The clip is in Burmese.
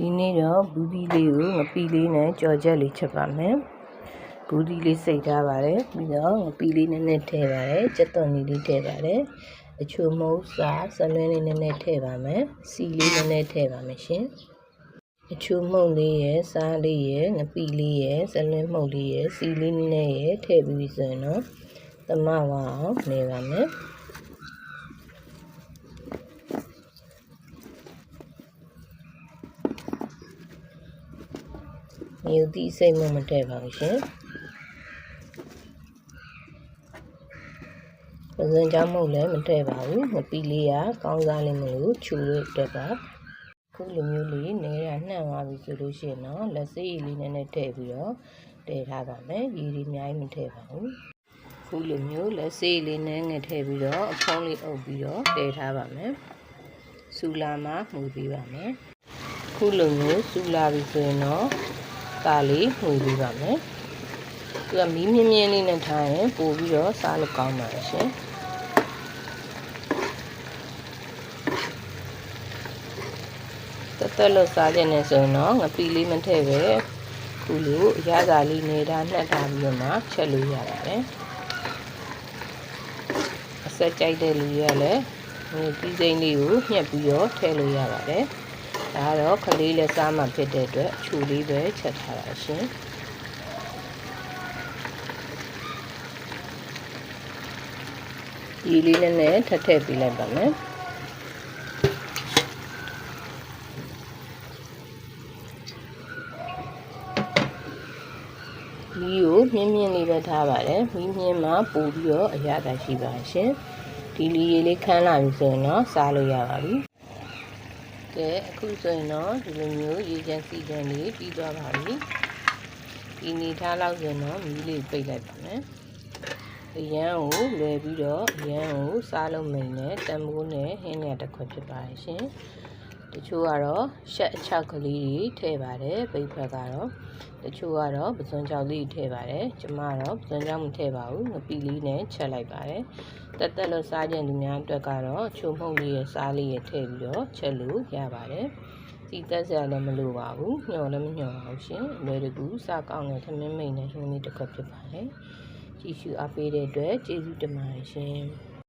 ဒီနေ့တော့ဘူးဒီလေးကိုငပီလေးနဲ့ကြော်ချက်လေးချက်ပါမယ်ဘူးဒီလေးစိတ်ထားပါတယ်ပြီးတော့ငပီလေးနည်းနည်းထည့်ပါတယ်ကြက်သွန်လေးလေးထည့်ပါတယ်အချိုမုတ်စာဆလွင်းလေးနည်းနည်းထည့်ပါမယ်စီလေးနည်းနည်းထည့်ပါမယ်ရှင်အချိုမှုန့်လေးရယ်စားလေးရယ်ငပီလေးရယ်ဆလွင်းမှုန့်လေးရယ်စီလေးနည်းနည်းရယ်ထည့်ပြီးဆိုရင်တော့သမဝအောင်နေပါမယ် မြူတိစိတ်မမတည့်ပါဘူးရှင်။ပဇွန်ကြောင့်မဟုတ်လည်းမတည့်ပါဘူး။မပီလေးကကောင်းစားလေးမလို့ချူလို့တက်ပါ။ခုလိုမျိုးလေးနဲရနှံ့သွားပြီဆိုလို့ရှိရင်တော့လက်စေးရည်လေးနည်းနည်းထည့်ပြီးတော့တည်ထားပါမယ်။ရည်ရည်အများကြီးမထည့်ပါဘူး။ခုလိုမျိုးလက်စေးလေးနည်းငယ်ထည့်ပြီးတော့အဖုံးလေးအုပ်ပြီးတော့တည်ထားပါမယ်။စူလာမှာမှုပေးပါမယ်။ခုလိုမျိုးစူလာပြီဆိုရင်တော့ ကာလေးမှွေပေးပါမယ်။သူကမီးမြင်းမြင်းလေးနဲ့ထားရင်ပို့ပြီးတော့စားလို့ကောင်းပါရှင်။တက်တက်လို့စားကြနေဆိုရင်တော့ငပီလေးမထည့်ပဲခုလိုအရသာလေးနေတာနှက်ထားပြီးတော့မှချက်လို့ရပါတယ်။အဆက်ကြိုက်တဲ့လူရလည်းဒီပြီးစိမ့်လေးကိုညှက်ပြီးတော့ထည့်လို့ရပါတယ်။ ဒါကတော့ခလေးလက်စားမှဖြစ်တဲ့အတွက်ခြူလေးပဲချက်ထားတာရှင်ဒီလေးနဲ့နဲ့ထပ်ထည့်ပေးလိုက်ပါမယ်မီးကိုမြင်းမြင်းလေးပဲထားပါတယ်မီးမြင်းမှာပို့ပြီးတော့အရသာရှိပါရှင်ဒီလီရေလေးခန်းလာပြီဆိုရင်တော့စားလို့ရပါပြီ ကဲအခုဆိုရင်တော့ဒီလိုမျိုးရေချမ်းစီချမ်းလေးပြီးသွားပါပြီဒီနေထားလောက်ဆိုရင်တော့မီးလေးပိတ်လိုက်ပါမယ်အရန်ကိုလွယ်ပြီးတော့အရန်ကိုစားလုံးမိန်နဲ့တံမိုးနဲ့ဟင်းနဲ့တစ်ခွက်ဖြစ်ပါတယ်ရှင် တချို့ကတော့ရှက်အချောက်ကလေးတွေထည့်ပါတယ်ပိတ်ဖက်ကတော့တချို့ကတော့ပစွန်ကြောက်လေးထည့်ပါတယ်ကျမတော့ပစွန်ကြောက်မထည့်ပါဘူးငပီလေးနဲ့ချက်လိုက်ပါတယ်တက်တက်လို့စားကြတဲ့လူများအတွက်ကတော့ချုံမှုန့်လေးရဲ့စားလေးရဲ့ထည့်ပြီးတော့ချက်လို့ရပါတယ်စီတက်စရာလည်းမလိုပါဘူးညှော်လည်းမညှော်ပါဘူးရှင်အလွယ်တကူစားကောင်းတဲ့သမင်းမိန်နဲ့ဟင်းလေးတစ်ခွက်ဖြစ်ပါတယ်ကြည့်ရှုအားပေးတဲ့အတွက်ကျေးဇူးတင်ပါတယ်ရှင်